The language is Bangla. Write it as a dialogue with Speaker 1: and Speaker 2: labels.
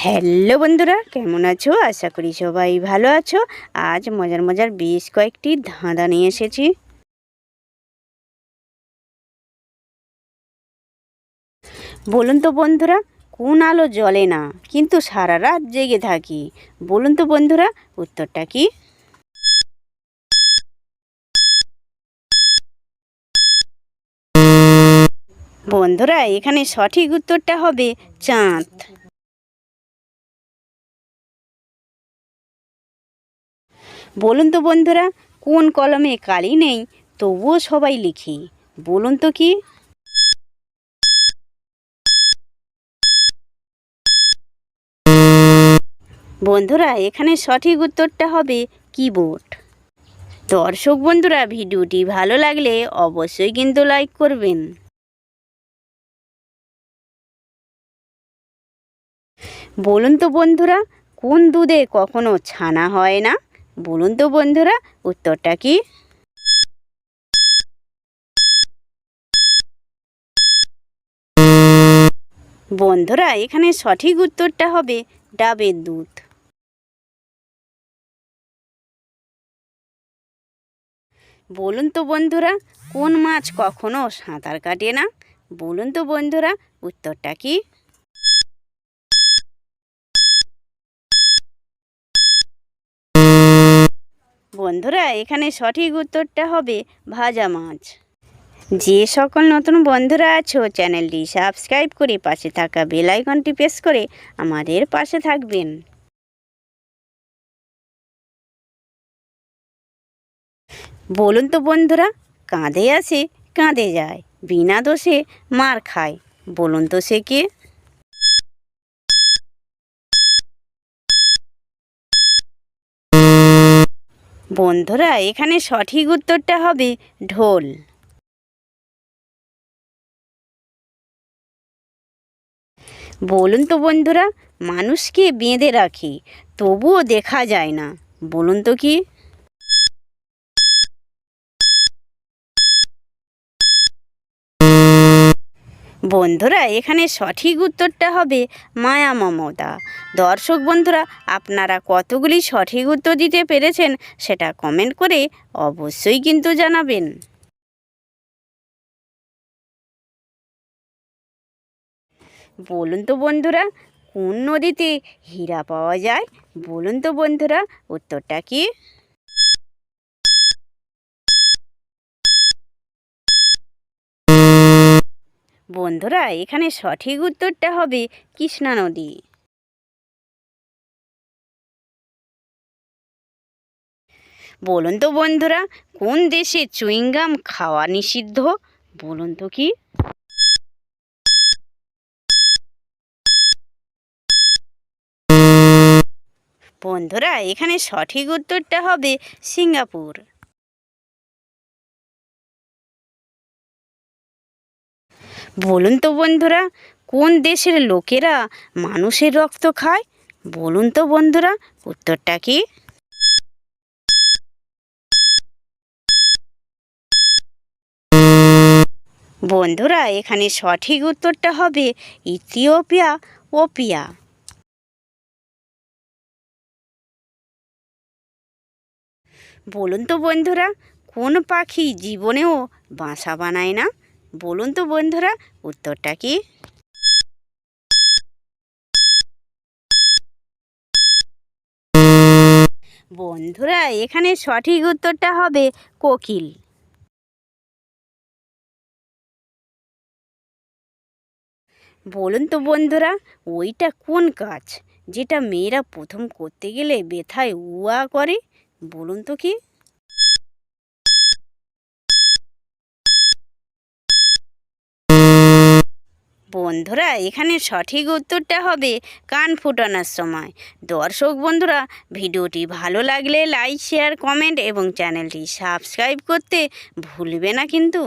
Speaker 1: হ্যালো বন্ধুরা, কেমন আছো? আশা করি সবাই ভালো আছো। আজ মজার মজার বেশ কয়েকটি ধাঁধা নিয়ে এসেছি। বলুন তো বন্ধুরা, কোন আলো জ্বলে না, কিন্তু সারা রাত জেগে থাকি? বলুন তো বন্ধুরা, উত্তরটা কি? বন্ধুরা, এখানে সঠিক উত্তরটা হবে চাঁদ। বলুন তো বন্ধুরা, কোন কলমে কালি নেই? তবুও সবাই লিখি। বলুন তো কি? বন্ধুরা, এখানে সঠিক উত্তরটা হবে কিবোর্ড। দর্শক বন্ধুরা, ভিডিওটি ভালো লাগলে অবশ্যই কিন্তু লাইক করবেন। বলুন তো বন্ধুরা, কোন দুধে কখনো ছানা হয় না? বলুন তো বন্ধুরা, উত্তরটা কি? বন্ধুরা, এখানে সঠিক উত্তরটা হবে ডাবের দুধ। বলুন তো বন্ধুরা, কোন মাছ কখনো সাঁতার কাটে না? বলুন তো বন্ধুরা, উত্তরটা কি? বন্ধুরা, এখানে সঠিক উত্তরটা হবে ভাজা মাছ। যে সকল নতুন বন্ধুরা আছো, চ্যানেলটি সাবস্ক্রাইব করে পাশে থাকা বেল আইকনটি প্রেস করে আমাদের পাশে থাকবেন। বলুন তো বন্ধুরা কাঁধে আসে কাঁধে যায়, বিনা দোষে মার খায়। বলুন তো সে কে? বন্ধুরা, এখানে সঠিক উত্তরটা হবে ঢোল। বলুন তো বন্ধুরা, মানুষকে বেঁধে রাখে, তবুও দেখা যায় না। বলুন তো কি? বন্ধুরা, এখানে সঠিক উত্তরটা হবে মায়া মমতা। দর্শক বন্ধুরা, আপনারা কতগুলি সঠিক উত্তর দিতে পেরেছেন সেটা কমেন্ট করে অবশ্যই কিন্তু জানাবেন। বলুন তো বন্ধুরা, কোন নদীতে হীরা পাওয়া যায়? বলুন তো বন্ধুরা, উত্তরটা কি? বন্ধুরা, এখানে সঠিক উত্তরটা হবে কৃষ্ণা নদী। বলুন তো বন্ধুরা, কোন দেশে চুইংগাম খাওয়া নিষিদ্ধ? বলুন তো কি? বন্ধুরা, এখানে সঠিক উত্তরটা হবে সিঙ্গাপুর। বলুন তো বন্ধুরা, কোন দেশের লোকেরা মানুষের রক্ত খায়? বলুন তো বন্ধুরা, উত্তরটা কি? বন্ধুরা, এখানে সঠিক উত্তরটা হবে ইথিওপিয়া ওপিয়া বলুন তো বন্ধুরা, কোন পাখি জীবনেও বাসা বানায় না? বলুন তো বন্ধুরা, উত্তরটা কি? বন্ধুরা, এখানে সঠিক উত্তরটা হবে কোকিল। বলুন তো বন্ধুরা, ওইটা কোন কাজ যেটা মেয়েরা প্রথম করতে গেলে ব্যথায় উয়া করে? বলুন তো কি? বন্ধুরা, এখানে সঠিক উত্তরটা হবে কান ফুটানোর সময়। দর্শক বন্ধুরা, ভিডিওটি ভালো লাগলে লাইক, শেয়ার, কমেন্ট এবং চ্যানেলটি সাবস্ক্রাইব করতে ভুলবে না কিন্তু।